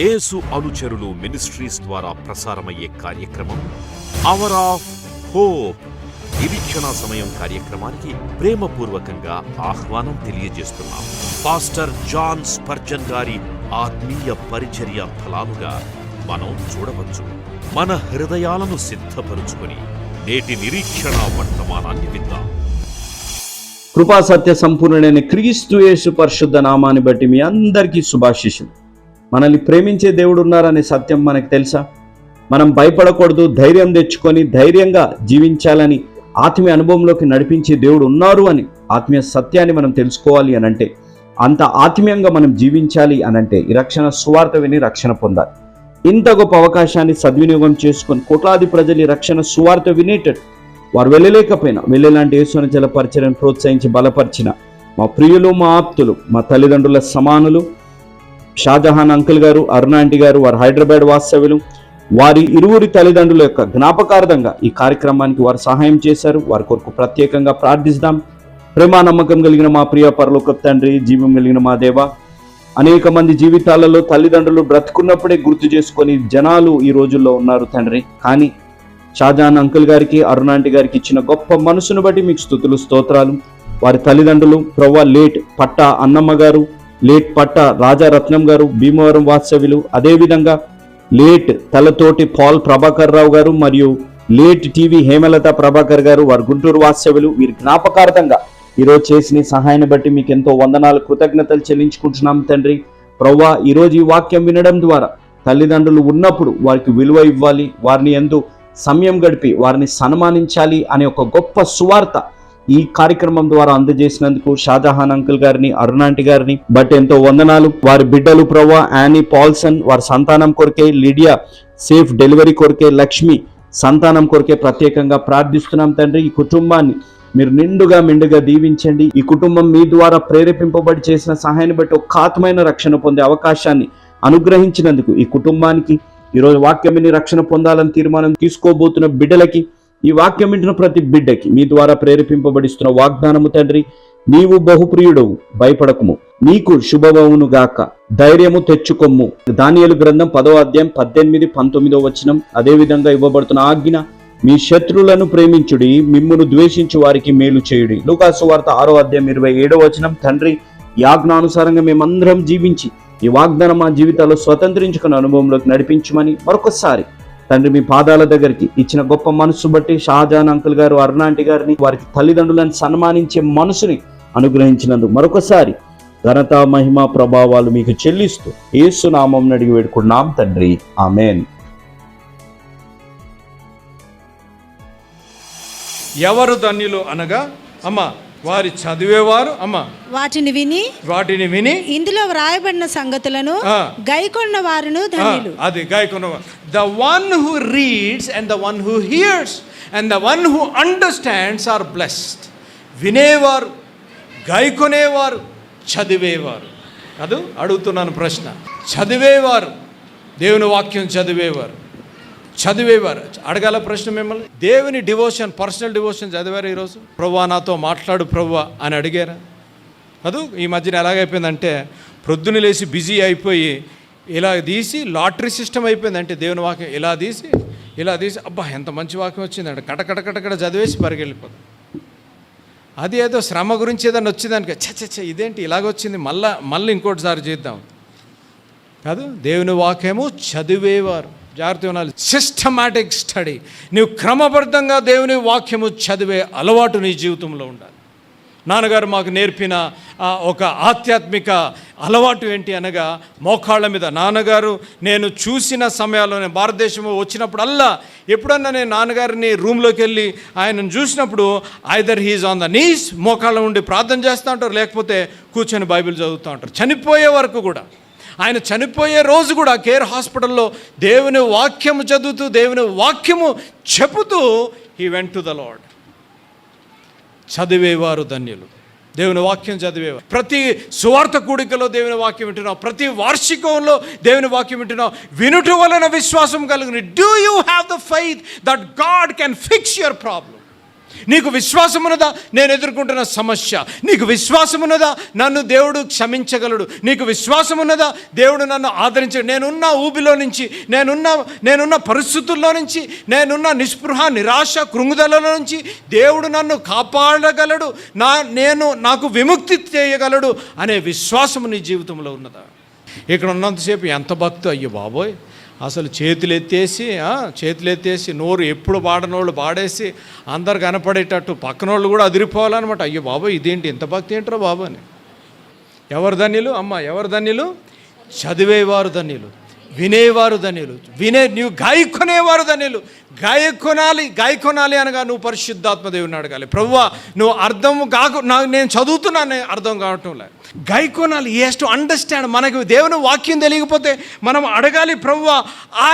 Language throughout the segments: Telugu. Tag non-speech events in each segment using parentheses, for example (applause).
యేసు అనుచరులు మినిస్ట్రీస్ ద్వారా ప్రసారమయ్యే కార్యక్రమం అవర్ ఆఫ్ హోప్ నిరీక్షణ సమయం కార్యక్రమానికి ప్రేమపూర్వకంగా ఆహ్వానం తెలియజేస్తున్నాం. పాస్టర్ జాన్ స్పర్జన్ గారి ఆత్మీయ పరిచర్య ఫలాలుగా మనం చూడవచ్చు. మన హృదయాలను సిద్ధపరుచుకొని నేటి నిరీక్షణ వర్తమానాన్ని విద్దాం కృపా సత్య సంపూర్ణుడైన క్రీస్తు యేసు పరిశుద్ధ నామాన్ని బట్టి మీ అందరికీ శుభాశిషులు మనల్ని ప్రేమించే దేవుడు ఉన్నారనే సత్యం మనకు తెలుసా? మనం భయపడకూడదు ధైర్యం తెచ్చుకొని ధైర్యంగా జీవించాలని ఆత్మీయ అనుభవంలోకి నడిపించే దేవుడు ఉన్నారు అని ఆత్మీయ సత్యాన్ని మనం తెలుసుకోవాలి అని అంటే అంత ఆత్మీయంగా మనం జీవించాలి అని అంటే ఈ రక్షణ సువార్త విని రక్షణ పొందాలి. ఇంత గొప్ప అవకాశాన్ని సద్వినియోగం చేసుకొని కోట్లాది ప్రజలు ఈ రక్షణ సువార్త వినేటట్టు వారు వెళ్ళలేకపోయినా వెళ్ళేలాంటి యేసుని జలపరిచయను ప్రోత్సహించి బలపరిచిన మా ప్రియులు మా ఆప్తులు మా తల్లిదండ్రుల సమానులు షాజహాన్ అంకుల్ గారు అరుణాంటి గారు వారు హైదరాబాద్ వాస్తవ్యులు. వారి ఇరువురి తల్లిదండ్రుల యొక్క జ్ఞాపకార్థంగా ఈ కార్యక్రమానికి వారు సహాయం చేశారు. వారి కొరకు ప్రత్యేకంగా ప్రార్థిస్తాం. ప్రేమ నమ్మకం కలిగిన మా ప్రియ పరలోక తండ్రి జీవం కలిగిన మా దేవ అనేక మంది జీవితాలలో తల్లిదండ్రులు బ్రతుకున్నప్పుడే గుర్తు చేసుకొని జనాలు ఈ రోజుల్లో ఉన్నారు తండ్రి. కానీ షాజహాన్ అంకుల్ గారికి అరుణాంటి గారికి ఇచ్చిన గొప్ప మనసును బట్టి మీకు స్థుతులు స్తోత్రాలు. వారి తల్లిదండ్రులు ప్రవ్వ లేట్ పట్టా అన్నమ్మ గారు లేట్ పట్ట రాజారత్నం గారు భీమవరం వాత్సవ్యులు అదేవిధంగా లేట్ తలతోటి పాల్ ప్రభాకర్ రావు గారు మరియు లేట్ టీవీ హేమలత ప్రభాకర్ గారు వారి గుంటూరు వాత్సవ్యులు. వీరి జ్ఞాపకార్థంగా ఈరోజు చేసిన సహాయాన్ని బట్టి మీకు ఎంతో వందనాలు కృతజ్ఞతలు చెల్లించుకుంటున్నాం తండ్రి. ప్రవ్వా ఈరోజు ఈ వాక్యం వినడం ద్వారా తల్లిదండ్రులు ఉన్నప్పుడు వారికి విలువ ఇవ్వాలి వారిని ఎందు సమయం గడిపి వారిని సన్మానించాలి అనే ఒక గొప్ప సువార్త ఈ కార్యక్రమం ద్వారా అందజేసినందుకు షాజహాన్ అంకుల్ గారిని అరుణాంటి గారిని బట్ ఎంతో వందనాలు. వారి బిడ్డలు ప్రవ్వా యానీ పాల్సన్ వారి సంతానం కొరకే లిడియా సేఫ్ డెలివరీ కొరకే లక్ష్మి సంతానం కొరకే ప్రత్యేకంగా ప్రార్థిస్తున్నాం తండ్రి. ఈ కుటుంబాన్ని మీరు నిండుగా మిండుగా దీవించండి. ఈ కుటుంబం మీ ద్వారా ప్రేరేపింపబడి చేసిన సహాయాన్ని బట్టి ఒక ఆత్మైన రక్షణ పొందే అవకాశాన్ని అనుగ్రహించినందుకు ఈ కుటుంబానికి ఈరోజు వాక్యం రక్షణ పొందాలని తీర్మానం తీసుకోబోతున్న బిడ్డలకి ఈ వాక్యం వింటున్న ప్రతి బిడ్డకి మీ ద్వారా ప్రేరేపింపబడిస్తున్న వాగ్దానము తండ్రి నీవు బహుప్రియుడవు భయపడకుము. నీకు శుభవవును గాక. ధైర్యము తెచ్చుకొమ్ము. దానియలు గ్రంథం పదో అధ్యాయం పద్దెనిమిది పంతొమ్మిదో వచనం. అదే విధంగా ఇవ్వబడుతున్న ఆజ్ఞ మీ శత్రులను ప్రేమించుడి మిమ్మును ద్వేషించు వారికి మేలు చేయుడి. లూకాసు వార్త ఆరో అధ్యాయం ఇరవై ఏడో వచనం. తండ్రి యాజ్ఞానుసారంగా మేమందరం జీవించి ఈ వాగ్దానం మా జీవితాల్లో స్వతంత్రించుకున్న అనుభవంలోకి నడిపించమని మరొకసారి తండ్రి మీ పాదాల దగ్గరికి ఇచ్చిన గొప్ప మనసు బట్టి షాజాన్ అంకుల్ గారు అరుణాంటి గారిని వారికి తల్లిదండ్రులను సన్మానించే మనసుని అనుగ్రహించినందుకు మరొకసారి ఘనత మహిమ ప్రభావాలు మీకు చెల్లిస్తూ ఏసు నామం అడిగి వేడుకున్నాం తండ్రి. ఆమెన్. ఎవరు ధన్యులు అనగా అమ్మ వారి చదివేవారు అమ్మ. వాటిని విని వాటిని విని ఇందులో వ్రాయబడిన సంగతులను. గైకొన్న వారును ధన్యులు. అది గాయకున్న the one who reads and the one who hears and the one who understands are blessed వినేవారు గాయకొనేవారు చదివేవారు. అది అడుగుతున్నాను ప్రశ్న. చదివేవారు దేవుని వాక్యం చదివేవారు. చదివేవారు. అడగాల ప్రశ్న మిమ్మల్ని. దేవుని డివోషన్ పర్సనల్ డివోషన్ చదివారు ఈరోజు? ప్రవ్వా నాతో మాట్లాడు ప్రవ్వా అని అడిగారా? అదు ఈ మధ్యన ఎలాగైపోయిందంటే ప్రొద్దున లేచి బిజీ అయిపోయి ఇలా తీసి లాటరీ సిస్టమ్ అయిపోయింది. అంటే దేవుని వాక్యం ఇలా తీసి ఇలా తీసి అబ్బా ఎంత మంచి వాక్యం వచ్చిందంటే కట కట కట కట చదివేసి పరిగెళ్ళిపోతుంది అది ఏదో శ్రమ గురించి ఏదైనా వచ్చిందానికి చ చ ఇదేంటి? ఇలాగొచ్చింది మళ్ళా మళ్ళీ ఇంకోటిసారి చేద్దాం. కాదు దేవుని వాక్యము చదివేవారు. జాగ్రత్త ఉండాలి. సిస్టమాటిక్ స్టడీ నువ్వు క్రమబద్ధంగా దేవుని వాక్యము చదివే అలవాటు నీ జీవితంలో ఉండాలి. నాన్నగారు మాకు నేర్పిన ఒక ఆధ్యాత్మిక అలవాటు ఏంటి అనగా మోకాళ్ళ మీద నాన్నగారు నేను చూసిన సమయాల్లో నేను భారతదేశం వచ్చినప్పుడల్లా ఎప్పుడన్నా నేను నాన్నగారిని రూమ్లోకి వెళ్ళి ఆయనను చూసినప్పుడు either he's on the knees మోకాళ్ళ ఉండి ప్రార్థన చేస్తూ ఉంటారు లేకపోతే కూర్చొని బైబిల్ చదువుతూ ఉంటారు. చనిపోయే వరకు కూడా. ఆయన చనిపోయే రోజు కూడా కేర్ హాస్పిటల్లో దేవుని వాక్యము చదువుతూ దేవుని వాక్యము చెబుతూ he went to the lord చదివేవారు ధన్యులు. దేవుని వాక్యం చదివేవారు. ప్రతి సువార్త కూడికలో దేవుని వాక్యం వింటున్నావు. ప్రతి వార్షికంలో దేవుని వాక్యం వింటున్నావు. వినుట వలన విశ్వాసం కలుగుని. Do you have the faith that God can fix your problem నీకు విశ్వాసం ఉన్నదా నేను ఎదుర్కొంటున్న సమస్య. నీకు విశ్వాసం ఉన్నదా నన్ను దేవుడు క్షమించగలడు. నీకు విశ్వాసం ఉన్నదా దేవుడు నన్ను ఆదరించడు నేనున్న ఊబిలో నుంచి నేనున్న నేనున్న పరిస్థితుల్లో నుంచి నేనున్న నిస్పృహ నిరాశ కృంగుదలలో నుంచి దేవుడు నన్ను కాపాడగలడు. నా నేను నాకు విముక్తి చేయగలడు అనే విశ్వాసము నీ జీవితంలో ఉన్నదా? ఇక్కడ ఉన్నంతసేపు ఎంత భక్తు అయ్యో బాబోయ్ అసలు చేతులు ఎత్తేసి చేతులు ఎత్తేసి నోరు ఎప్పుడు పాడనోళ్ళు పాడేసి అందరు కనపడేటట్టు పక్కన వాళ్ళు కూడా అదిరిపోవాలన్నమాట. అయ్యో బాబోయ్ ఇదేంటి ఇంత భక్తి ఏంట్రా బాబు అని. ఎవరు ధన్యులు? అమ్మ ఎవరు ధన్యులు? చదివేవారు ధన్యులు. వినేవారు ధన్యులు. వినే నువ్వు గాయకొనేవారు ధన్యులు. గాయకొనాలి గాయకొనాలి అనగా నువ్వు పరిశుద్ధాత్మ దేవుని అడగాలి. ప్రవ్వా నువ్వు అర్థం కాకు నాకు నేను చదువుతున్నాను అర్థం కావటం లేదు. గాయకొనాలి ఏస్ టు అండర్స్టాండ్ మనకు దేవుని వాక్యం తెలియకపోతే మనం అడగాలి ప్రవ్వా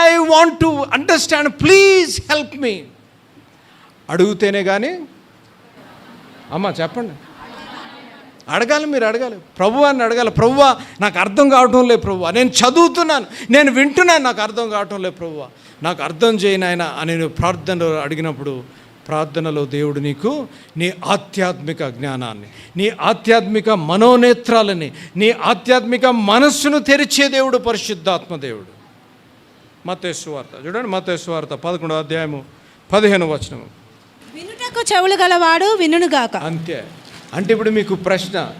I want to understand please help me అడిగితేనే కానీ అమ్మ చెప్పండి. అడగాలి మీరు అడగాలి. ప్రభు అని అడగాలి. ప్రభువా నాకు అర్థం కావటం లేదు ప్రభువా. నేను చదువుతున్నాను నేను వింటున్నాను నాకు అర్థం కావటం లేదు ప్రభువా. నాకు అర్థం చేయను ఆయన అని నువ్వు ప్రార్థనలో అడిగినప్పుడు ప్రార్థనలో దేవుడు నీకు నీ ఆధ్యాత్మిక జ్ఞానాన్ని నీ ఆధ్యాత్మిక మనోనేత్రాలని నీ ఆధ్యాత్మిక మనస్సును తెరిచే దేవుడు పరిశుద్ధాత్మ దేవుడు. మతేశ్వార్త చూడండి మతేశ్వార్త పదకొండో అధ్యాయము పదిహేను వచనము. వినుటకు చెవులు గలవాడు వినుగాక అంతే. అంటే ఇప్పుడు మీకు ప్రశ్న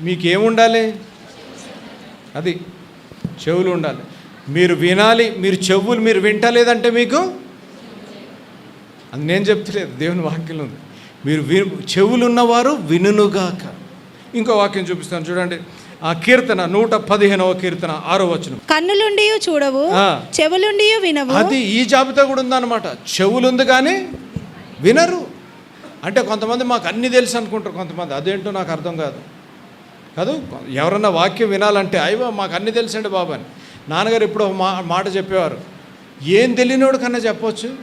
మీకు ఏముండాలి అది చెవులు ఉండాలి. మీరు వినాలి మీరు చెవులు మీరు వింటలేదంటే మీకు? అది నేను చెప్తలేదు దేవుని వాక్యం ఉంది. మీరు వి చెవులు ఉన్నవారు వినుగాక ఇంకో వాక్యం చూపిస్తాను చూడండి. ఆ కీర్తన నూట పదిహేనవ కీర్తన ఆరో వచనం. కన్నులుండి చూడవు. చెవులుండి వినవు. అది ఈ జాబితా కూడా ఉందన్నమాట. చెవులు ఉంది కానీ వినరు. అంటే కొంతమంది మాకు అన్నీ తెలుసు అనుకుంటారు కొంతమంది. అదేంటో నాకు అర్థం కాదు. కాదు? ఎవరన్నా వాక్యం వినాలంటే అయ్యో మాకు అన్నీ తెలుసండి బాబు అని నాన్నగారు ఇప్పుడు మా మాట చెప్పేవారు. ఏం తెలియనోడు కన్నా చెప్పొచ్చు.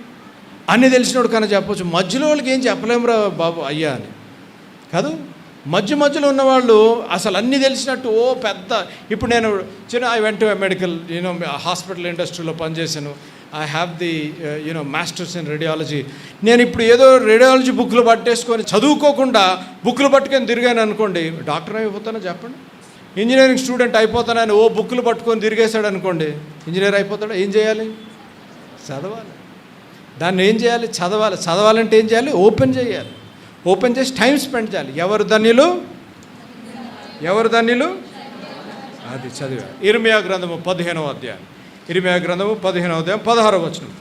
అన్నీ తెలిసినోడు కన్నా చెప్పొచ్చు. మధ్యలో వాళ్ళకి ఏం చెప్పలేమురా బాబు అయ్యా అని. కాదు? మధ్య మధ్యలో ఉన్నవాళ్ళు అసలు అన్నీ తెలిసినట్టు ఓ పెద్ద ఇప్పుడు నేను చిన్న ఐ వెంట మెడికల్ నేను హాస్పిటల్ ఇండస్ట్రీలో పనిచేశాను. I have the you know masters in radiology నేను ఇప్పుడు ఏదో రేడియాలజీ బుక్లు పట్టేసుకొని చదువుకోకుండా బుక్లు పట్టుకొని తిరిగాను అనుకోండి డాక్టర్ అయిపోతానో చెప్పండి? ఇంజనీరింగ్ స్టూడెంట్ అయిపోతానని ఓ బుక్లు పట్టుకొని తిరిగేశాడు అనుకోండి ఇంజనీర్ అయిపోతాడు? ఏం చేయాలి? చదవాలి. దాన్ని ఏం చేయాలి? చదవాలి. చదవాలంటే ఏం చేయాలి? ఓపెన్ చేయాలి. ఓపెన్ చేసి టైం స్పెండ్ చేయాలి. ఎవరు ధన్యులు? ఎవరు ధన్యులు? అది చదివా ఇర్మియా గ్రంథము పదిహేనవ అధ్యాయం. ఇరిమియా గ్రంథము పదిహేనవ అధ్యాయం పదహారవ వచనం.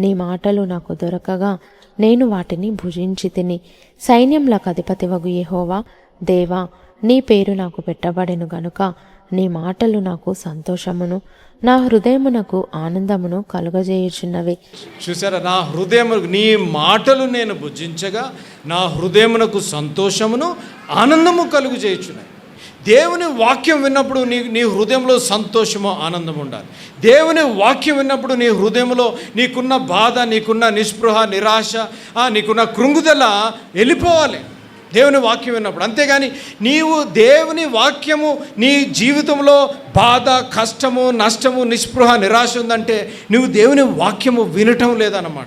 నీ మాటలు నాకు దొరకగా నేను వాటిని భుజించి తిని సైన్యములకు అధిపతివగు యెహోవా దేవా నీ పేరు నాకు పెట్టబడెను గనుక నీ మాటలు నాకు సంతోషమును నా హృదయమునకు ఆనందమును కలుగజేయుచున్నవి. చూసారా నా హృదయం నీ మాటలు నేను భుజించగా నా హృదయమునకు సంతోషమును ఆనందము కలుగు దేవుని వాక్యం విన్నప్పుడు నీ నీ హృదయంలో సంతోషము ఆనందం ఉండాలి. దేవుని వాక్యం విన్నప్పుడు నీ హృదయంలో నీకున్న బాధ నీకున్న నిస్పృహ నిరాశ నీకున్న కృంగుదల వెళ్ళిపోవాలి. దేవుని వాక్యం విన్నప్పుడు. అంతేగాని నీవు దేవుని వాక్యము నీ జీవితంలో బాధ కష్టము నష్టము నిస్పృహ నిరాశ ఉందంటే నువ్వు దేవుని వాక్యము వినటం లేదన్నమాట.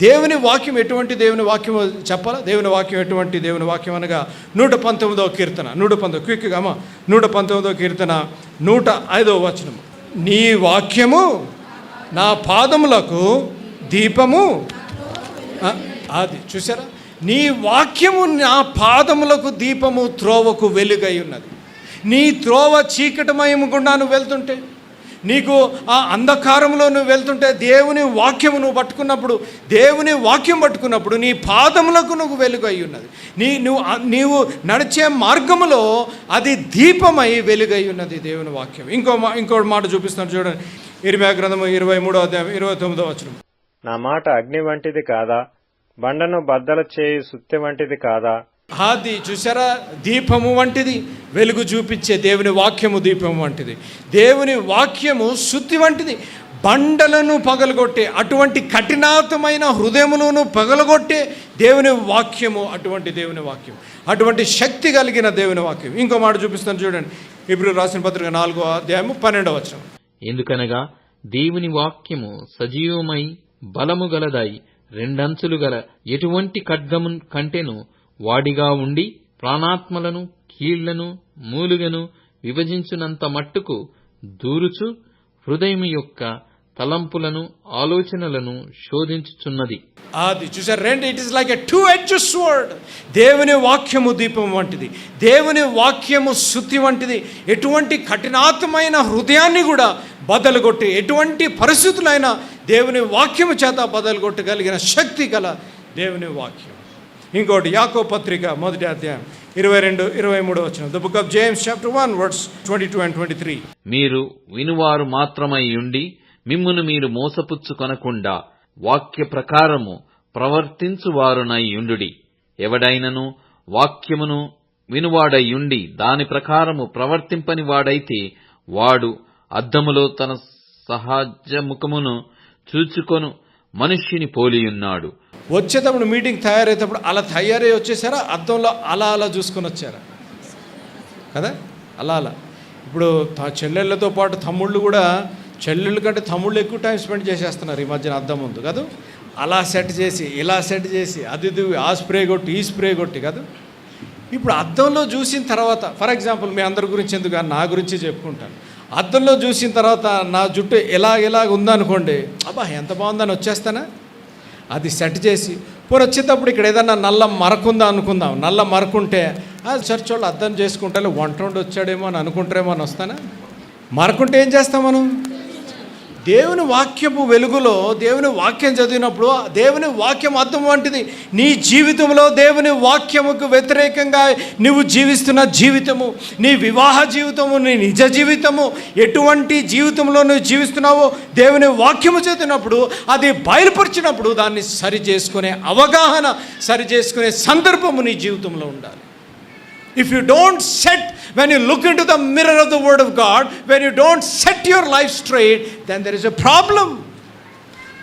దేవుని వాక్యం ఎటువంటి దేవుని వాక్యం చెప్పాలా? దేవుని వాక్యం ఎటువంటి దేవుని వాక్యం అనగా నూట పంతొమ్మిదో కీర్తన. నూట పంతొమ్మిది. క్విక్గా అమ్మ. నూట పంతొమ్మిదో కీర్తన నూట ఐదవ వచనం నీ వాక్యము నా పాదములకు దీపము. అది చూసారా నీ వాక్యము నా పాదములకు దీపము త్రోవకు వెలుగై ఉన్నది. నీ త్రోవ చీకటమయము గుండా నువ్వు వెళ్తుంటే నీకు ఆ అంధకారంలో నువ్వు వెళ్తుంటే దేవుని వాక్యము నువ్వు పట్టుకున్నప్పుడు దేవుని వాక్యం పట్టుకున్నప్పుడు నీ పాదములకు నువ్వు వెలుగు అయి ఉన్నది. నీ నువ్వు నీవు నడిచే మార్గములో అది దీపమై వెలుగై ఉన్నది దేవుని వాక్యం. ఇంకో మా ఇంకో మాట చూపిస్తాను చూడండి. ఇరవై గ్రంథము ఇరవై మూడో అధ్యాయం ఇరవై తొమ్మిదో వచ్చిన నా మాట అగ్ని వంటిది కాదా? బండను బద్దల చేయి సుత్తి వంటిది కాదా? హాది చూసారా దీపము వంటిది. వెలుగు చూపించే దేవుని వాక్యము దీపము వంటిది. దేవుని వాక్యము శుద్ధి వంటిది. బండలను పగలగొట్టే అటువంటి కఠినాతమైన హృదయమును పగలగొట్టే దేవుని వాక్యము అటువంటి దేవుని వాక్యం. అటువంటి శక్తి కలిగిన దేవుని వాక్యం. ఇంకో మాట చూపిస్తాను చూడండి. ఇప్పుడు రాసిన పత్రిక నాలుగో అధ్యాయము పన్నెండవ వచనం. ఎందుకనగా దేవుని వాక్యము సజీవమై బలము గలదై రెండంచులు గల ఎటువంటి ఖడ్గము కంటేను వాడిగా ఉండి ప్రాణాత్మలను కీళ్ళను మూలుగను విభజించునంత మట్టుకు దూరుచు హృదయం యొక్క తలంపులను ఆలోచనలను శోధించుచున్నది. అది చూసారు రెండు it is like a two edge sword దేవుని వాక్యము దీపం వంటిది. దేవుని వాక్యము శుద్ధి వంటిది. ఎటువంటి కఠినాత్మైన హృదయాన్ని కూడా బదలుగొట్టి ఎటువంటి పరిస్థితులైనా దేవుని వాక్యము చేత బదలుగొట్టగలిగిన శక్తి గల దేవుని వాక్యం. ఇంకోటి యాకో పత్రిక మొదటి అధ్యాయం ఇరవై రెండు ఇరవై మూడు వచ్చిన the book of James chapter one words twenty two and twenty three మీరు వినువారు మాత్రమై ఉండి మిమ్మును మీరు మోసపుచ్చుకొనకుండా వాక్య ప్రకారము ప్రవర్తించువారునై యుండుడి ఎవడైనను వాక్యమును వినువాడయుండి దాని ప్రకారము ప్రవర్తింపని వాడైతే వాడు అద్దములో తన సహజ ముఖమును చూచుకొను మనుష్యుని పోలియున్నాడు. వచ్చేటప్పుడు మీటింగ్ తయారయ్యేటప్పుడు అలా తయారై వచ్చేసారా? అర్థంలో అలా అలా చూసుకొని వచ్చారా? కదా? అలా అలా. ఇప్పుడు చెల్లెళ్ళతో పాటు తమ్ముళ్ళు కూడా చెల్లెళ్ళ కంటే తమ్ముళ్ళు ఎక్కువ టైం స్పెండ్ చేసేస్తున్నారు ఈ మధ్యన అర్థం ఉంది కదా? అలా సెట్ చేసి ఇలా సెట్ చేసి అది ఆ స్ప్రే కొట్టి ఈ స్ప్రే కొట్టి కదా? ఇప్పుడు అద్దంలో చూసిన తర్వాత ఫర్ ఎగ్జాంపుల్ మీ అందరి గురించి ఎందుకు నా గురించి చెప్పుకుంటాను. అద్దంలో చూసిన తర్వాత నా జుట్టు ఎలా ఎలాగ ఉందనుకోండి అబ్బా ఎంత బాగుందని వచ్చేస్తానా? అది సెట్ చేసి పోనీ వచ్చేటప్పుడు ఇక్కడ ఏదన్నా నల్ల మరకుందా అనుకుందాం. నల్ల మరకుంటే ఆ చర్చ్ వాళ్ళు అర్థం చేసుకుంటే వంట వండి వచ్చాడేమో అని అనుకుంటారేమో అని వస్తానా? మరకుంటే ఏం చేస్తాం మనం? దేవుని వాక్యపు వెలుగులో దేవుని వాక్యం చదివినప్పుడు ఆ దేవుని వాక్యం అర్థం వంటిది. నీ జీవితంలో దేవుని వాక్యముకు వ్యతిరేకంగా నువ్వు జీవిస్తున్న జీవితము నీ వివాహ జీవితము నీ నిజ జీవితము ఎటువంటి జీవితంలో నువ్వు జీవిస్తున్నావో దేవుని వాక్యము చదివినప్పుడు అది బయలుపరిచినప్పుడు దాన్ని సరి చేసుకునే అవగాహన సరి చేసుకునే సందర్భము నీ జీవితంలో ఉండాలి. If you don't set, when you look into the mirror of the Word of God, when you don't set your life straight, then there is a problem.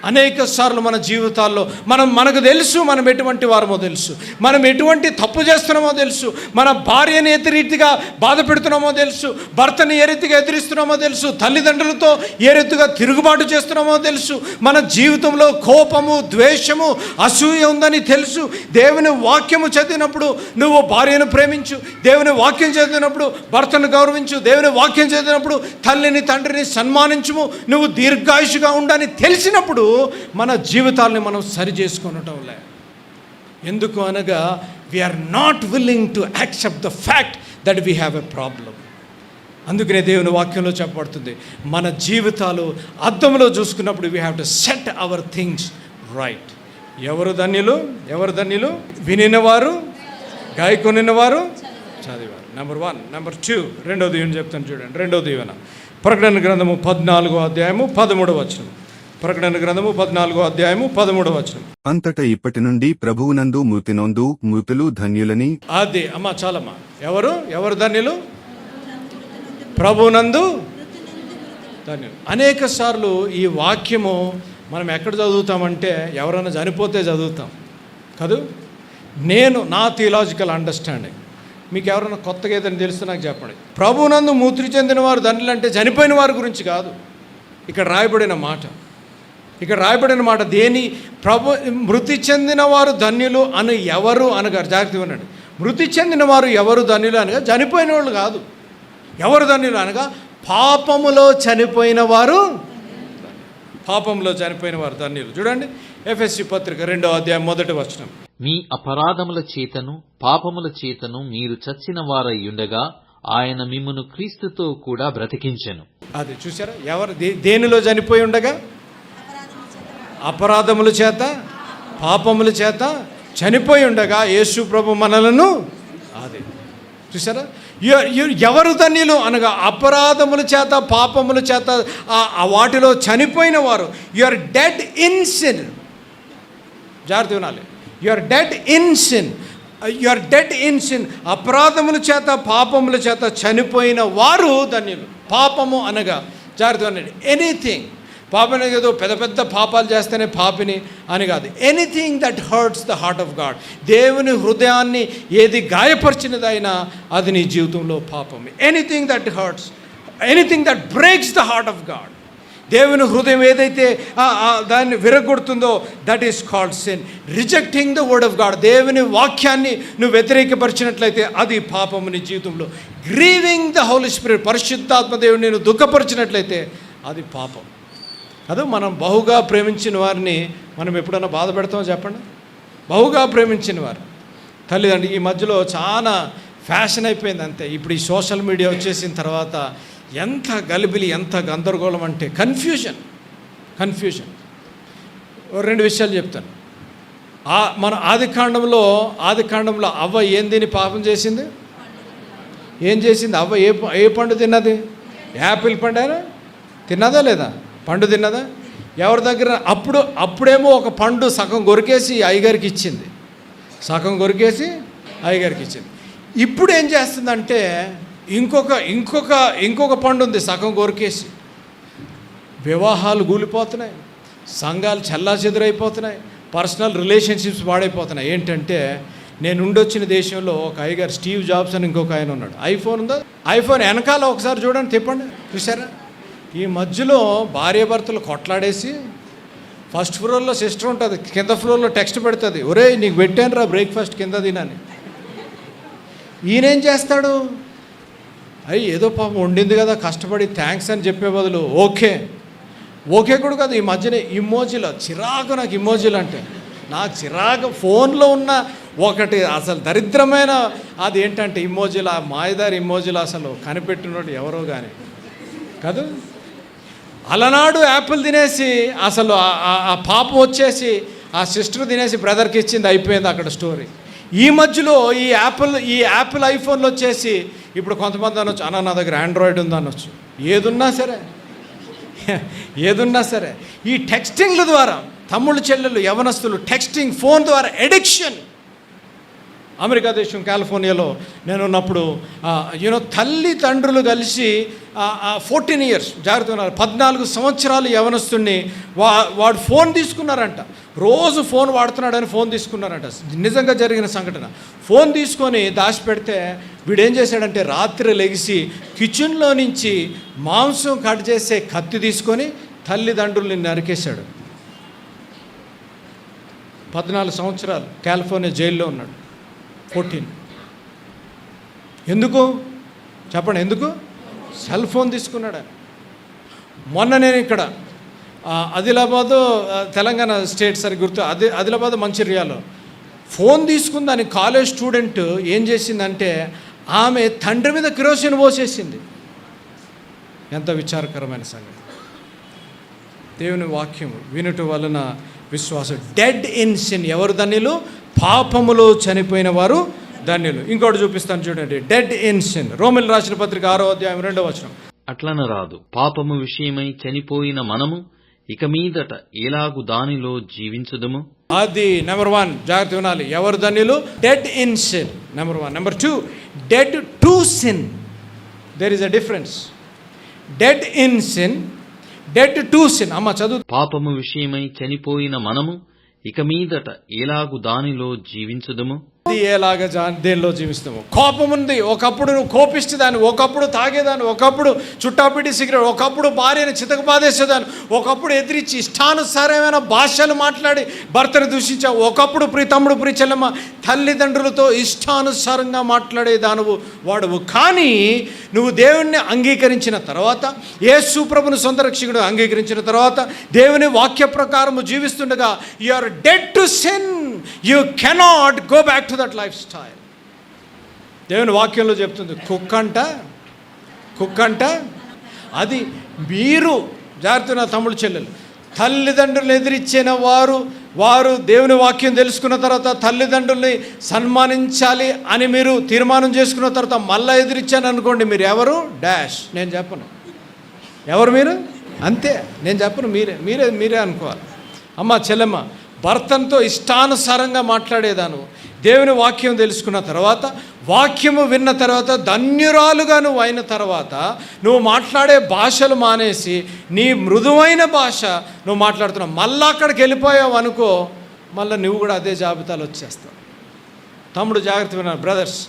అనేక సార్లు మన జీవితాల్లో మనం మనకు తెలుసు మనం ఎటువంటి వారమో తెలుసు. మనం ఎటువంటి తప్పు చేస్తున్నామో తెలుసు. మన భార్యని ఏ రీతిగా బాధ పెడుతున్నామో తెలుసు. భర్తని ఏ రీతిగా ఎదిరిస్తున్నామో తెలుసు. తల్లిదండ్రులతో ఏ రీతిగా తిరుగుబాటు చేస్తున్నామో తెలుసు. మన జీవితంలో కోపము ద్వేషము అసూయ ఉందని తెలుసు. దేవుని వాక్యము చదివినప్పుడు నువ్వు భార్యను ప్రేమించు. దేవుని వాక్యం చదివినప్పుడు భర్తను గౌరవించు. దేవుని వాక్యం చదివినప్పుడు తల్లిని తండ్రిని సన్మానించుము. నువ్వు దీర్ఘాయుషుగా ఉండని తెలిసినప్పుడు మన జీవితాల్ని మనం సరి చేసుకొనటం లే. ఎందుకు అనగా we are not willing to accept the fact that we have a problem అందుకనే దేవుని వాక్యంలో చెప్పబడుతుంది మన జీవితాలు అద్దంలో చూసుకున్నప్పుడు we have to set our things right ఎవరు ధన్యులు? ఎవరు ధన్యులు? వినినవారు? గాయకొనినవారు? చదివారు. నెంబర్ వన్ నెంబర్ టూ రెండో దీవెన చెప్తాను చూడండి. రెండో దీవెన. ప్రకటన గ్రంథము పద్నాలుగో అధ్యాయము పదమూడవ వచనం. ప్రకటన గ్రంథము పద్నాలుగో అధ్యాయము పదమూడవ వచనం. అంతట ఇప్పటి నుండి ప్రభువునందు మృతినొందు మృతులు ధన్యులని అది అమ్మా చాలమ్మా. ఎవరు? ఎవరు ధన్యులు? ప్రభునందు ధన్యులు. అనేక సార్లు ఈ వాక్యము మనం ఎక్కడ చదువుతామంటే ఎవరైనా చనిపోతే చదువుతాం. కదూ? నేను నా థియలాజికల్ అండర్స్టాండింగ్ మీకు ఎవరైనా కొత్తగా ఏదైనా తెలుస్తే నాకు చెప్పండి. ప్రభునందు మూర్తి చెందిన వారు ధన్యులు అంటే చనిపోయిన వారి గురించి కాదు. ఇక్కడ రాయబడిన మాట. ఇక్కడ రాయబడిన మాట దేని ప్రభు మృతి చెందిన వారు ధన్యులు అని ఎవరు అనగా జాగ్రత్త వినండి మృతి చెందిన వారు ఎవరు ధన్యులు అనగా చనిపోయిన వాళ్ళు కాదు. ఎవరు ధన్యులు అనగా పాపములో చనిపోయిన వారు పాపంలో చనిపోయిన వారు ధన్యులు. చూడండి ఎఫ్ఎస్సి పత్రిక రెండో అధ్యాయం మొదటి వచనం. మీ అపరాధముల చేతను పాపముల చేతను మీరు చచ్చిన వారై ఉండగా ఆయన మిమ్మును క్రీస్తుతో కూడా బ్రతికించెను. అది చూసారా ఎవరు దేనిలో చనిపోయి ఉండగా? అపరాధముల చేత పాపముల చేత చనిపోయి ఉండగా యేసు ప్రభు మనలను అది. చూసారా యు- ఎవరు ధన్యులు అనగా అపరాధముల చేత పాపముల చేత వాటిలో చనిపోయిన వారు. You are dead in sin. జాగ్రత్త వినాలి. You are dead in sin. You are dead in sin. అపరాధముల చేత పాపముల చేత చనిపోయిన వారు ధన్యులు. పాపము అనగా జాగ్రత్త వినండి ఎనీథింగ్. పాపం అనేది ఏదో పెద్ద పెద్ద పాపాలు చేస్తేనే పాపిని అని కాదు. Anything that hurts the heart of God దేవుని హృదయాన్ని ఏది గాయపరిచినదైనా అది నీ జీవితంలో పాపం anything that hurts anything that breaks the heart of God దేవుని హృదయం ఏదైతే దాన్ని విరగొడుతుందో that is called sin rejecting the word of God దేవుని వాక్యాన్ని నువ్వు వ్యతిరేకపరిచినట్లయితే అది పాపము నీ జీవితంలో. గ్రీవింగ్ ద హోలీ స్పిరిట్ పరిశుద్ధాత్మ దేవుని నేను దుఃఖపరిచినట్లయితే అది పాపం. అదో మనం బహుగా ప్రేమించిన వారిని మనం ఎప్పుడైనా బాధ పెడతామో చెప్పండి? బహుగా ప్రేమించిన వారు. తల్లిదండ్రి ఈ మధ్యలో చాలా ఫ్యాషన్ అయిపోయింది అంతే. ఇప్పుడు ఈ సోషల్ మీడియా వచ్చేసిన తర్వాత ఎంత గలిబిలి ఎంత గందరగోళం అంటే కన్ఫ్యూజన్. కన్ఫ్యూజన్. ఓ రెండు విషయాలు చెప్తాను. ఆ మన ఆది కాండంలో ఆది కాండంలో అవ్వ ఏం దీని పాపం చేసింది? ఏం చేసింది? అవ్వ ఏ ఏ పండు తిన్నది? యాపిల్ పండేనా తిన్నదా లేదా? పండు తిన్నదా? ఎవరి దగ్గర? అప్పుడు అప్పుడేమో ఒక పండు సగం కొరికేసి అయ్యగారికి ఇచ్చింది. సగం కొరికేసి అయ్యగారికి ఇచ్చింది. ఇప్పుడు ఏం చేస్తుందంటే ఇంకొక ఇంకొక ఇంకొక పండు ఉంది సగం కొరికేసి వివాహాలు కూలిపోతున్నాయి సంఘాలు చెల్లాచెదురైపోతున్నాయి. Personal relationships పాడైపోతున్నాయి. ఏంటంటే నేను ఉండొచ్చిన దేశంలో ఒక అయ్యగారు స్టీవ్ జాబ్స్ అని ఇంకొక ఆయన ఉన్నాడు. ఐఫోన్ ఉందా? ఐఫోన్ వెనకాల ఒకసారి చూడండి తిప్పండి. చూసారా ఈ మధ్యలో భార్యాభర్తలు కొట్లాడేసి ఫస్ట్ ఫ్లోర్లో సిస్టర్ ఉంటుంది కింద ఫ్లోర్లో టెక్స్ట్ పెడుతుంది ఒరే నీకు పెట్టాను రా బ్రేక్ఫాస్ట్ కింద తినని. ఈయనేం చేస్తాడు? అయ్యి ఏదో పాపం వండింది కదా కష్టపడి థ్యాంక్స్ అని చెప్పే బదులు ఓకే. ఓకే కూడా కాదు ఈ మధ్యన ఇమోజీలో చిరాకు నాకు ఇమోజీలు అంటే. నాకు చిరాకు ఫోన్లో ఉన్న ఒకటి అసలు దరిద్రమైన అది ఏంటంటే ఇమోజీలు ఆ మాయదారి ఇమోజీలు అసలు కనిపెట్టినోడు ఎవరో కానీ కాదు? అలనాడు యాపిల్ తినేసి అసలు ఆ- పాపం వచ్చేసి ఆ సిస్టర్ తినేసి బ్రదర్కి ఇచ్చింది అయిపోయింది అక్కడ స్టోరీ. ఈ మధ్యలో ఈ యాపిల్ ఈ యాపిల్ ఐఫోన్లు వచ్చేసి ఇప్పుడు కొంతమంది అనొచ్చు అన్న నా దగ్గర ఆండ్రాయిడ్ ఉంది అనొచ్చు. ఏదున్నా సరే. (laughs) ఏదున్నా సరే. ఈ టెక్స్టింగ్ల ద్వారా తమ్ముళ్ళు చెల్లెళ్ళు యవనస్తులు టెక్స్టింగ్ ఫోన్ ద్వారా ఎడిక్షన్ అమెరికా దేశం కాలిఫోర్నియాలో నేను ఉన్నప్పుడు యూనో తల్లిదండ్రులు కలిసి ఫోర్టీన్ ఇయర్స్ జాగ్రత్త ఉన్నారు పద్నాలుగు సంవత్సరాలు యవనస్తుడిని వా వాడు ఫోన్ తీసుకున్నారంట. రోజు ఫోన్ వాడుతున్నాడని ఫోన్ తీసుకున్నారంట. నిజంగా జరిగిన సంఘటన. ఫోన్ తీసుకొని దాచిపెడితే వీడేం చేశాడంటే రాత్రి లెగిసి కిచెన్లో నుంచి మాంసం కట్ చేసే కత్తి తీసుకొని తల్లిదండ్రుల్ని నరికేశాడు. పద్నాలుగు సంవత్సరాలు కాలిఫోర్నియా జైల్లో ఉన్నాడు. ఫోర్టీన్. ఎందుకు? చెప్పండి ఎందుకు? సెల్ ఫోన్ తీసుకున్నాడు? మొన్న నేను ఇక్కడ ఆ, ఆదిలాబాదు తెలంగాణ స్టేట్ సరి గుర్తు అదే ఆదిలాబాద్ మంచిర్యాలో. ఫోన్ తీసుకుందని కాలేజ్ స్టూడెంట్ ఏం చేసిందంటే ఆమె తండ్రి మీద కిరోసిన్ పోసేసింది. ఎంత విచారకరమైన సంగతి. దేవుని వాక్యం వినుట వలన విశ్వాసం. డెడ్ ఇన్ సిన్ ఎవరు ధనిలు పాపములో చనిపోయిన వారు ధన్యులు. ఇంకోటి చూపిస్తాను చూడండి. డెడ్ ఇన్ సిన్ రోమిల్ రాసిన పత్రిక ఆరో అధ్యాయం రెండో వచనం. అట్లన రాదు. పాపము విషయమై చనిపోయిన మనము ఇక మీదట ఎలాగు దానిలో జీవించుదుము? అది నెంబర్ వన్. జాగ్రత్త వినాలి ఎవరు ధన్యులు? Dead in sin number one number two dead to sin there is a difference dead in sin dead to sin అమ్మ చదువు. పాపము విషయమై చనిపోయిన మనము ఇక మీదట ఎలాగు దానిలో జీవించదము? ఎలాగ దేనిలో జీవిస్తాము? కోపం ఉంది. ఒకప్పుడు నువ్వు కోపిస్తేదాన్ని ఒకప్పుడు తాగేదాన్ని ఒకప్పుడు చుట్టాపిటి సిగరెట్ ఒకప్పుడు భార్యను చితక బాధేసేదాన్ని ఒకప్పుడు ఎదిరించి ఇష్టానుసారమైన భాషలు మాట్లాడి భర్తను దూషించావు ఒకప్పుడు ప్రీ తమ్ముడు ప్రీ చెల్లెమ్మ తల్లిదండ్రులతో ఇష్టానుసారంగా మాట్లాడే వాడవు. కానీ నువ్వు దేవుణ్ణి అంగీకరించిన తర్వాత యేసు ప్రభుని సొంత రక్షకుడు అంగీకరించిన తర్వాత దేవుని వాక్య ప్రకారము జీవిస్తుండగా you are dead to sin you cannot go back to that lifestyle దేవుని వాక్యంలో చెప్తుంది కుక్ అంట కుక్ అంట అది మీరు జాగ్రత్త నా తమ్ముడు చెల్లెలు తల్లిదండ్రులు ఎదిరించిన వారు వారు దేవుని వాక్యం తెలుసుకున్న తర్వాత తల్లిదండ్రుల్ని సన్మానించాలి అని మీరు తీర్మానం చేసుకున్న తర్వాత మళ్ళీ ఎదిరించాను అనుకోండి మీరు ఎవరు? డాష్. నేను చెప్పను. ఎవరు మీరు? అంతే. నేను చెప్పను. మీరే మీరే మీరే అనుకోవాలి. అమ్మ చెల్లెమ్మ భర్తంతో ఇష్టానుసారంగా మాట్లాడేదాను. దేవుని వాక్యం తెలుసుకున్న తర్వాత వాక్యము విన్న తర్వాత ధన్యురాలుగా నువ్వు అయిన తర్వాత నువ్వు మాట్లాడే భాషలు మానేసి నీ మృదువైన భాష నువ్వు మాట్లాడుతున్నావు. మళ్ళీ అక్కడికి వెళ్ళిపోయావు అనుకో మళ్ళీ నువ్వు కూడా అదే జాబితాలో వచ్చేస్తావు. తమ్ముడు జాగ్రత్త విన్నాను బ్రదర్స్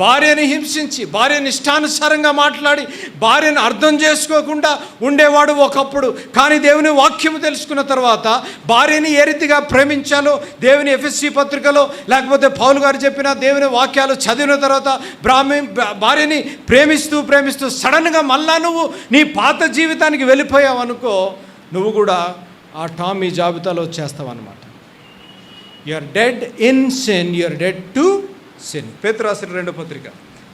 భార్యని హింసించి భార్యని ఇష్టానుసారంగా మాట్లాడి భార్యను అర్థం చేసుకోకుండా ఉండేవాడు ఒకప్పుడు. కానీ దేవుని వాక్యము తెలుసుకున్న తర్వాత భార్యని ఏ రీతిగా ప్రేమించాలో దేవుని ఎఫ్ఎస్సి పత్రికలో లేకపోతే పౌలు గారు చెప్పిన దేవుని వాక్యాలు చదివిన తర్వాత బ్రాహ్మి భార్యని ప్రేమిస్తూ ప్రేమిస్తూ సడన్గా మళ్ళా నువ్వు నీ పాత జీవితానికి వెళ్ళిపోయావు అనుకో నువ్వు కూడా ఆ టామీ జాబితాలో వచ్చేస్తావు అనమాట you're dead in sin you're dead to sin పేతురు రాసిన రెండో పత్రిక.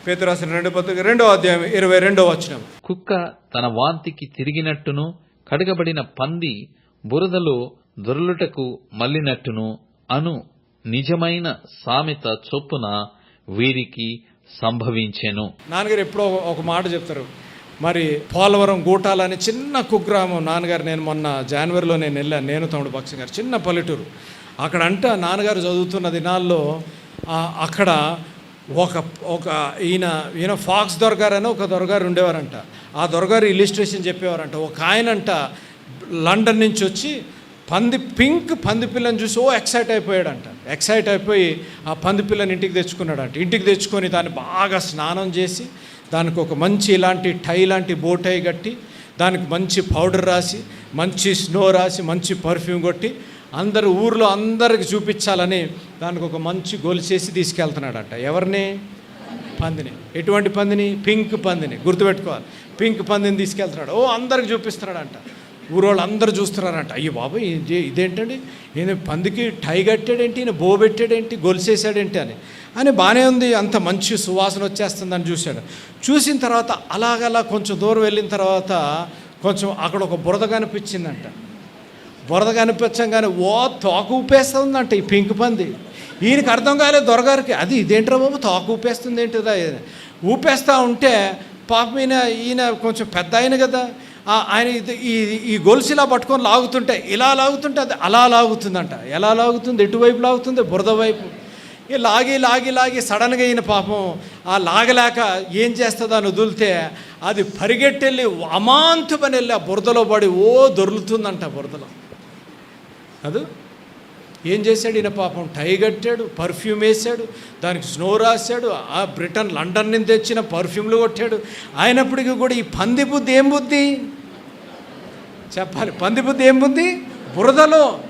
పేతురు రాసిన రెండో పత్రిక రెండో అధ్యాయం ఇరవై రెండో వచనం. కుక్క తన వాంతికి తిరిగినట్టును కడగబడిన పంది బురదలో దొరలుటకు మళ్ళినట్టును అను నిజమైన సామెత చొప్పున వీరికి సంభవించెను. నాన్నగారు ఎప్పుడో ఒక మాట చెప్తారు. మరి పోలవరం గూటాలని చిన్న కుగ్రామం నాన్నగారు నేను మొన్న జనవరిలో నేను వెళ్ళాను నేను తమ్ముడు భక్సి గారు చిన్న పల్లెటూరు. అక్కడ అంట నాన్నగారు చదువుతున్న దినాల్లో అక్కడ ఒక ఒక ఈయన ఈయన ఫాక్స్ దొరగారు అని ఒక దొరగారు ఉండేవారంట. ఆ దొరగారు ఇలిస్ట్రేషన్ చెప్పేవారంట. ఒక ఆయనంట లండన్ నుంచి వచ్చి పంది పింక్ పంది పిల్లని చూసి ఓ ఎక్సైట్ అయిపోయాడంట. ఎక్సైట్ అయిపోయి ఆ పంది పిల్లని ఇంటికి తెచ్చుకున్నాడంట. ఇంటికి తెచ్చుకొని దాన్ని బాగా స్నానం చేసి దానికి ఒక మంచి ఇలాంటి టై లాంటి బోటై కట్టి దానికి మంచి పౌడర్ రాసి మంచి స్నో రాసి మంచి పర్ఫ్యూమ్ కొట్టి అందరు ఊర్లో అందరికి చూపించాలని దానికి ఒక మంచి గొలుసేసి తీసుకెళ్తున్నాడంట. ఎవరిని? పందిని. ఎటువంటి పందిని? పింక్ పందిని. గుర్తుపెట్టుకోవాలి. పింక్ పందిని తీసుకెళ్తున్నాడు. ఓ అందరికి చూపిస్తున్నాడంట. ఊరోళ్ళు అందరు చూస్తున్నారంట. అయ్యో బాబు ఇది ఇదేంటండి? ఈయన పందికి టై కట్టాడేంటి? ఈయన బో పెట్టాడేంటి? గొలిసేసాడేంటి అని. అని బాగానే ఉంది. అంత మంచి సువాసన వచ్చేస్తుందని చూశాడు. చూసిన తర్వాత అలాగలా కొంచెం దూరం వెళ్ళిన తర్వాత కొంచెం అక్కడ ఒక బురద కనిపించిందంట. బురద కనిపించంగానే ఓ తోక ఊపేస్తుందంట ఈ పింక్ పంది. ఈయనకి అర్థం కాలేదు దొరగారికి. అది ఇదేంట్రా బాబు తోక ఊపేస్తుంది ఏంటిదా ఊపేస్తూ ఉంటే పాపం ఈయన ఈయన కొంచెం పెద్ద ఆయన కదా. ఆయన ఈ ఈ గొలుసు ఇలా పట్టుకొని లాగుతుంటే ఇలా లాగుతుంటే అది అలా లాగుతుందంట. ఎలా లాగుతుంది? ఎటువైపు లాగుతుంది? బురద వైపు. ఈ లాగి లాగి లాగి సడన్గా ఈయన పాపం ఆ లాగలేక ఏం చేస్తుందో అని వదిలితే అది పరిగెట్టెళ్ళి అమాంతమని వెళ్ళి ఆ బురదలో పడి ఓ దొర్లుతుందంట బురదలో. అది? ఏం చేశాడు ఈయన పాపం? టై కట్టాడు పర్ఫ్యూమ్ వేసాడు దానికి స్నో రాశాడు ఆ బ్రిటన్ లండన్ నుంచి తెచ్చిన పర్ఫ్యూమ్లు కొట్టాడు. అయినప్పటికీ కూడా ఈ పంది బుద్ధి ఏం బుద్ధి? చెప్పాలి. పంది బుద్ధి ఏం బుద్ధి? బురదలో.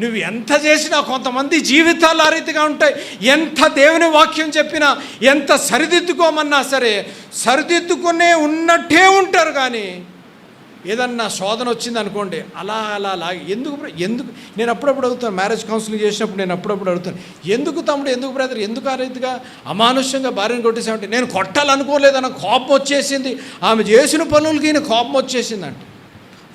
నువ్వు ఎంత చేసినా కొంతమంది జీవితాలు ఆ రీతిగా ఉంటాయి. ఎంత దేవుని వాక్యం చెప్పినా ఎంత సరిదిద్దుకోమన్నా సరే సరిదిద్దుకునే ఉన్నట్టే ఉంటారు కానీ ఏదన్నా శోధన వచ్చింది అనుకోండి అలా అలా అలా ఎందుకు ఎందుకు నేను అప్పుడప్పుడు అడుగుతాను మ్యారేజ్ కౌన్సిలింగ్ చేసినప్పుడు నేను అప్పుడప్పుడు అడుగుతాను ఎందుకు తమ్ముడు ఎందుకు బ్రదర్ ఎందుకు ఆ రీతిగా అమానుష్యంగా భార్యను కొట్టేసామంటే నేను కొట్టాలనుకోలేదన్న కోపం వచ్చేసింది ఆమె చేసిన పనులకి ఈయన కోపం వచ్చేసిందంట.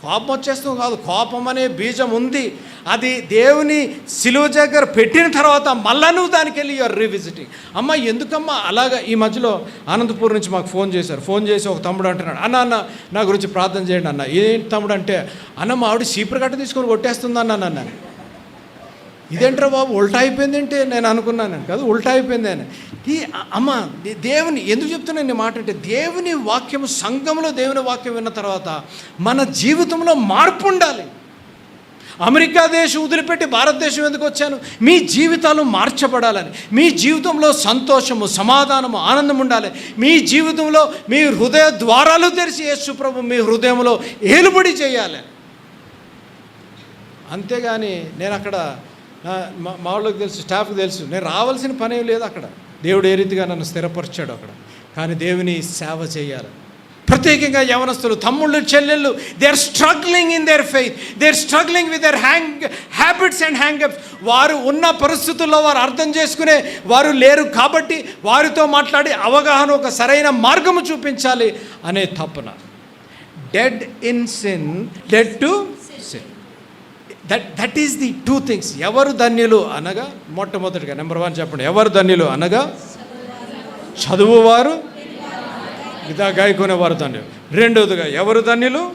కోపం వచ్చేస్తుంది కాదు. కోపం అనే బీజం ఉంది. అది దేవుని సిలువ దగ్గర పెట్టిన తర్వాత మళ్ళా నువ్వు దానికి వెళ్ళి యూఆర్ రీవిజిటింగ్ అమ్మ ఎందుకమ్మా అలాగా ఈ మధ్యలో అనంతపూర్ నుంచి మాకు ఫోన్ చేశారు. ఫోన్ చేసి ఒక తమ్ముడు అంటున్నాడు అన్న అన్న నా గురించి ప్రార్థన చేయండి అన్న. ఏంటి తమ్ముడు? అంటే అన్న మా ఆవిడ సీపర్ కట్ట తీసుకొని కొట్టేస్తుంది అన్న నన్ను ఇదేంట్రా బాబు ఉల్టా అయిపోయింది నేను అనుకున్నాను కాదు ఉల్టా అయిపోయింది అని. ఈ అమ్మ దేవుని ఎందుకు చెప్తున్నాను నేను మాట అంటే దేవుని వాక్యం సంఘంలో దేవుని వాక్యం విన్న తర్వాత మన జీవితంలో మార్పు ఉండాలి. అమెరికా దేశం వదిలిపెట్టి భారతదేశం ఎందుకు వచ్చాను? మీ జీవితాలు మార్చబడాలని. మీ జీవితంలో సంతోషము సమాధానము ఆనందం ఉండాలి. మీ జీవితంలో మీ హృదయ ద్వారాలు తెరిచి యేసు ప్రభు మీ హృదయంలో ఏలుబడి చేయాలి. అంతేగాని నేను అక్కడ మా వాళ్ళకి తెలుసు స్టాఫ్కి తెలుసు. నేను రావాల్సిన పని లేదు అక్కడ. దేవుడు ఏ రీతిగా నన్ను స్థిరపరిచాడు అక్కడ. కానీ దేవుని సేవ చేయాలి. ప్రత్యేకంగా యవనస్తులు తమ్ముళ్ళు చెల్లెళ్ళు they are struggling in their faith they are struggling with their hang habits and hangups వారు ఉన్న పరిస్థితుల్లో వారు అర్థం చేసుకునే వారు లేరు కాబట్టి వారితో మాట్లాడి అవగాహన ఒక సరైన మార్గము చూపించాలి అనే తపన. Dead in sin dead to sin that that is the two things ఎవరు ధన్యులు అనగా మొట్టమొదటిగా నెంబర్ వన్ చెప్పండి. ఎవరు ధన్యులు అనగా చదువువారు ఇదా గాయకునేవారు ధన్యులు. రెండవదిగా ఎవరు ధన్యులు?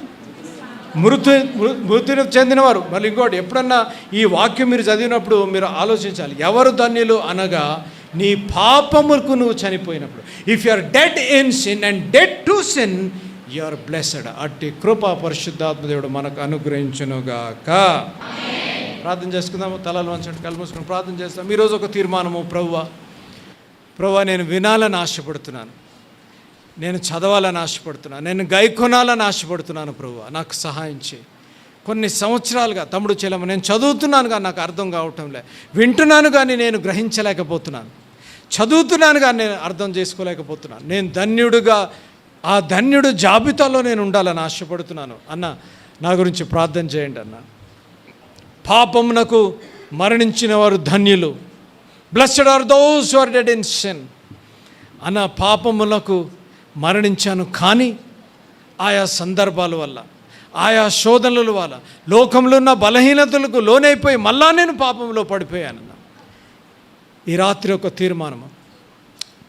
మృతు మృ- మృతిని చెందినవారు. మళ్ళీ ఇంకోటి ఎప్పుడన్నా ఈ వాక్యం మీరు చదివినప్పుడు మీరు ఆలోచించాలి. ఎవరు ధన్యులు అనగా నీ పాపములకు నువ్వు చనిపోయినప్పుడు. If you are dead in sin and dead to sin you are blessed అట్టి కృపా పరిశుద్ధాత్మ దేవుడు మనకు అనుగ్రహించునుగాక. ప్రార్థన చేసుకుందాము. తలలు వంచండి మూసుకొని ప్రార్థన చేస్తాం. ఈరోజు ఒక తీర్మానము ప్రవ్వ. ప్రభా నేను వినాలని ఆశపడుతున్నాను. నేను చదవాలని ఆశపడుతున్నాను. నేను గైకొనాలని ఆశపడుతున్నాను ప్రభు నాకు సహాయం చేయి. కొన్ని సంవత్సరాలుగా తమ్ముడు చెల్లమ్మ నేను చదువుతున్నాను కానీ నాకు అర్థం కావటం లే. వింటున్నాను కానీ నేను గ్రహించలేకపోతున్నాను. చదువుతున్నాను కానీ నేను అర్థం చేసుకోలేకపోతున్నాను. నేను ధన్యుడుగా ఆ ధన్యుడు జాబితాలో నేను ఉండాలని ఆశపడుతున్నాను. అన్న నా గురించి ప్రార్థన చేయండి అన్న. పాపమునకు మరణించిన వారు ధన్యులు. Blessed are those are dead in sin అన్న పాపములకు మరణించాను కానీ ఆయా సందర్భాల వల్ల ఆయా శోధనల వల్ల లోకంలో ఉన్న బలహీనతలకు లోనైపోయి మళ్ళా నేను పాపంలో పడిపోయానన్న. ఈ రాత్రి ఒక తీర్మానము.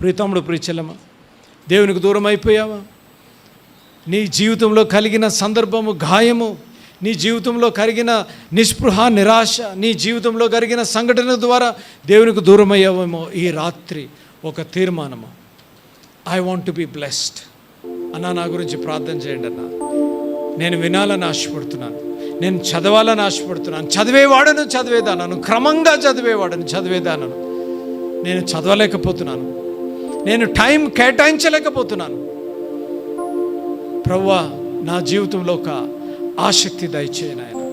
ప్రీతముడు ప్రీచలమా దేవునికి దూరం అయిపోయావా నీ జీవితంలో కలిగిన సందర్భము గాయము నీ జీవితంలో కలిగిన నిస్పృహ నిరాశ నీ జీవితంలో కలిగిన సంఘటన ద్వారా దేవునికి దూరం అయ్యావేమో ఈ రాత్రి ఒక తీర్మానము. I want to be blessed అన్న నా గురించి ప్రార్థన చేయండి అన్న. నేను వినాలని ఆశపడుతున్నాను. నేను చదవాలని ఆశపడుతున్నాను. చదివేవాడను చదివేదానను. క్రమంగా చదివేవాడను చదివేదానను. నేను చదవలేకపోతున్నాను. నేను టైం కేటాయించలేకపోతున్నాను. ప్రవ్వా నా జీవితంలో ఒక ఆసక్తి దయచేయను ఆయన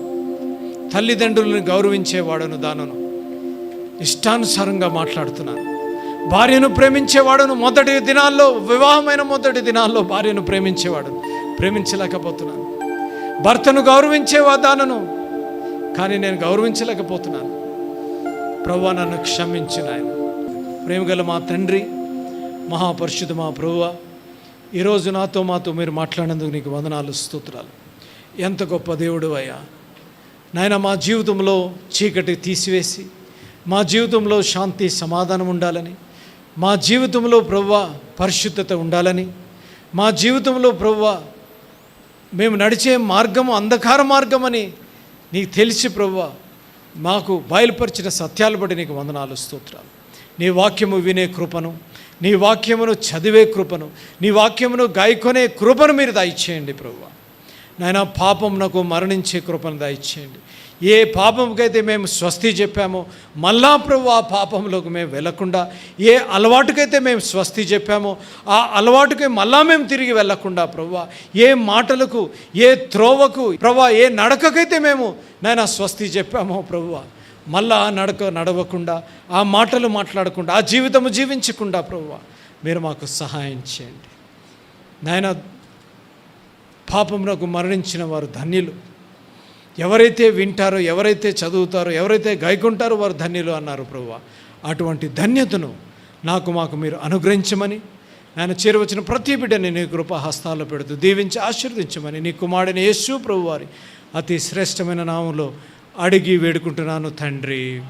తల్లిదండ్రులను గౌరవించేవాడను దానను ఇష్టానుసారంగా మాట్లాడుతున్నాను. భార్యను ప్రేమించేవాడును మొదటి దినాల్లో వివాహమైన మొదటి దినాల్లో భార్యను ప్రేమించేవాడును ప్రేమించలేకపోతున్నాను. భర్తను గౌరవించేవా దానను? కానీ నేను గౌరవించలేకపోతున్నాను. ప్రభు నన్ను క్షమించిన ఆయన ప్రేమగల మా తండ్రి మహాపరిశుద్ధ మా ప్రభువ ఈరోజు నాతో మాతో మీరు మాట్లాడినందుకు నీకు వందనాలు స్తోత్రాలు. ఎంత గొప్ప దేవుడు అయ్యా. నాయన మా జీవితంలో చీకటి తీసివేసి మా జీవితంలో శాంతి సమాధానం ఉండాలని మా జీవితంలో ప్రవ్వ పరిశుద్ధత ఉండాలని మా జీవితంలో ప్రవ్వ మేము నడిచే మార్గము అంధకార మార్గమని నీకు తెలిసి ప్రవ్వ మాకు బయలుపరిచిన సత్యాలు బట్టి నీకు వందనాలు స్తోత్రాలు. నీ వాక్యము వినే కృపను నీ వాక్యమును చదివే కృపను నీ వాక్యమును గాయకొనే కృపను మీరు దయచేయండి ప్రభు నాయన పాపమునకు మరణించే కృపను దయచేయండి. ఏ పాపంకైతే మేము స్వస్తి చెప్పామో మళ్ళా ప్రభు ఆ పాపంలోకి మేము వెళ్ళకుండా ఏ అలవాటుకైతే మేము స్వస్తి చెప్పామో ఆ అలవాటుకి మళ్ళా మేము తిరిగి వెళ్ళకుండా ప్రభు ఏ మాటలకు ఏ త్రోవకు ప్రభా ఏ నడకకైతే మేము నాయన స్వస్తి చెప్పామో ప్రభువా మళ్ళా నడక నడవకుండా ఆ మాటలు మాట్లాడకుండా ఆ జీవితము జీవించకుండా ప్రభు మీరు మాకు సహాయం చేయండి. నాయన పాపమునకు మరణించిన వారు ధన్యులు. ఎవరైతే వింటారో ఎవరైతే చదువుతారో ఎవరైతే గాయకుంటారో వారు ధన్యులు అన్నారు ప్రభు అటువంటి ధన్యతను నాకు మాకు మీరు అనుగ్రహించమని ఆయన చేరవచ్చిన ప్రతి బిడ్డని నీ కృప హస్తాల్లో పెడుతూ దీవించి ఆశీర్వదించమని నీ కుమారుడిని యేసు ప్రభు వారి అతి శ్రేష్టమైన నామంలో అడిగి వేడుకుంటున్నాను తండ్రి.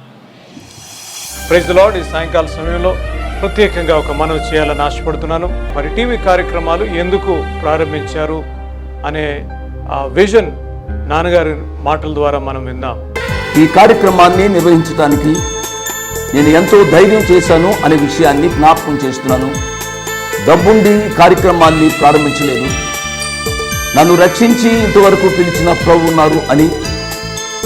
ప్రైజ్ లార్డ్ ఈ సాయంకాల సమయంలో ప్రత్యేకంగా ఒక మనవి చేయాలని ఆశపడుతున్నాను. మరి టీవీ కార్యక్రమాలు ఎందుకు ప్రారంభించారు అనే ఆ విజన్ నాన్నగారి మాటల ద్వారా మనం విందాం. ఈ కార్యక్రమాన్ని నిర్వహించడానికి నేను ఎంతో ధైర్యం చేశాను అనే విషయాన్ని జ్ఞాపకం చేస్తున్నాను. డబ్బుండి కార్యక్రమాన్ని ప్రారంభించలేదు. నన్ను రక్షించి ఇంతవరకు పిలిచిన ప్రభు ఉన్నారు అని